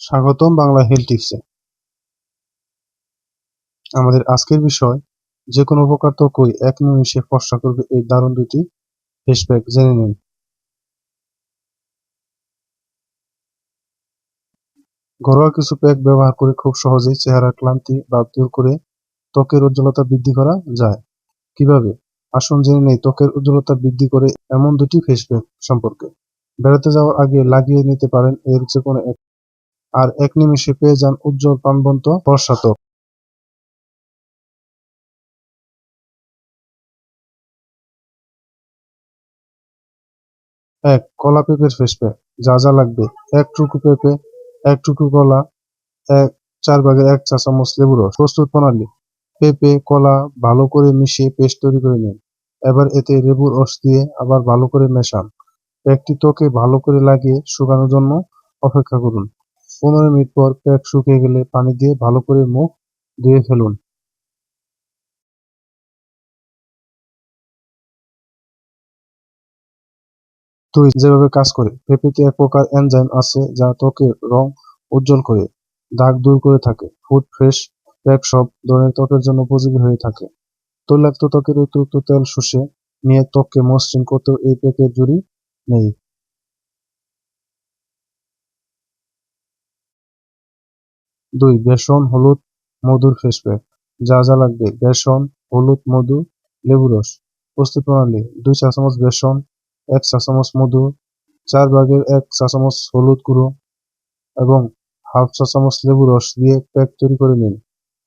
স্বাগতম বাংলা হেলথ টিপসে আমাদের আজকের বিষয়, যে কোনো প্রকার ত্বকই এক নিমিষে ফর্সা করবে এই দারুণ দুটি ফেস প্যাক জেনে নিন। ঘরোয়া কিছু প্যাক ব্যবহার করে খুব সহজেই চেহারা ক্লান্তি বা দূর করে ত্বকের উজ্জ্বলতা বৃদ্ধি করা যায়। কীভাবে? আসুন জেনে নেই, ত্বকের উজ্জ্বলতা বৃদ্ধি করে এমন দুটি ফেস প্যাক সম্পর্কে। বেড়াতে যাওয়ার আগে লাগিয়ে নিতে পারেন এর যে কোনো এক আর এক নিমেষে পেয়ে যান উজ্জ্বল প্রাণবন্ত ফর্সা ত্বক এক, কলা পেঁপের ফেস প্যাক যা যা লাগবে। এক টুকু পেঁপে, এক টুকু কলা, এক, চার ভাগের এক চা চামচ লেবু রস। প্রস্তুত প্রণালী। পেঁপে, কলা ভালো করে মিশিয়ে পেস্ট তৈরি করে নিন। এবার এতে লেবুর রস দিয়ে আবার ভালো করে মেশান। প্যাকটি ত্বকে ভালো করে লাগিয়ে শুকানোর জন্য অপেক্ষা করুন। পনেরো মিনিট পর প্যাক শুকিয়ে গেলে পানি দিয়ে ভালো করে মুখ ধুয়ে ফেলুন। দুই যেভাবে কাজ করে, পেঁপেতে এক প্রকার এনজাইম আছে যা ত্বকের রং উজ্জ্বল করে, দাগ দূর করে থাকে ফুড ফ্রেশ প্যাক সব ধরনের ত্বকের জন্য উপযোগী হয়ে থাকে। তৈলাক্ত ত্বকের অতিরিক্ত তেল শুষে নিয়ে ত্বককে মসৃণ করতেও এই প্যাকের জুড়ি নেই। দুই, বেসন, হলুদ, মধুর ফেস প্যাক যা যা লাগবে, বেসন, হলুদ, মধু, লেবু রস। প্রস্তুত প্রণালী, দুই চা চামচ বেসন, এক চা চামচ মধু, চার ভাগের এক চা চামচ হলুদ গুঁড়ো এবং হাফ চা চামচ লেবু রস দিয়ে প্যাক তৈরি করে নিন।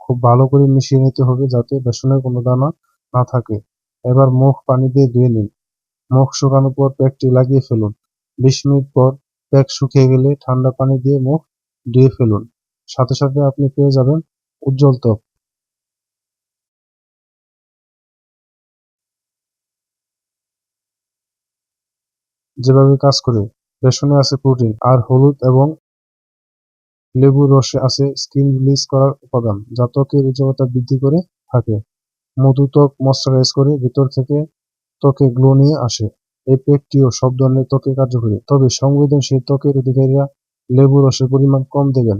খুব ভালো করে মিশিয়ে নিতে হবে যাতে বেসনের কোনো দানা না থাকে। এবার মুখ পানি দিয়ে ধুয়ে নিন। মুখ শুকানোর পর প্যাকটি লাগিয়ে ফেলুন। বিশ মিনিট পর প্যাক শুকিয়ে গেলে ঠান্ডা পানি দিয়ে মুখ ধুয়ে ফেলুন। সাথে সাথে আপনি পেয়ে যাবেন উজ্জ্বল ত্বক। যেভাবে কাজ করে বেসনে আছে প্রোটিন আর হলুদ এবং লেবুর রসে আছে স্কিন রিলিজ করার উপাদান, যা ত্বকের উজ্জ্বলতা বৃদ্ধি করে থাকে। মধু ত্বক ময়শ্চারাইজ করে ভিতর থেকে ত্বকে গ্লো নিয়ে আসে। এই পেকটিও সব ধরনের ত্বকে কার্যকরী। তবে সংবেদনশীল ত্বকের অধিকারীরা লেবু রসের পরিমাণ কম দেবেন।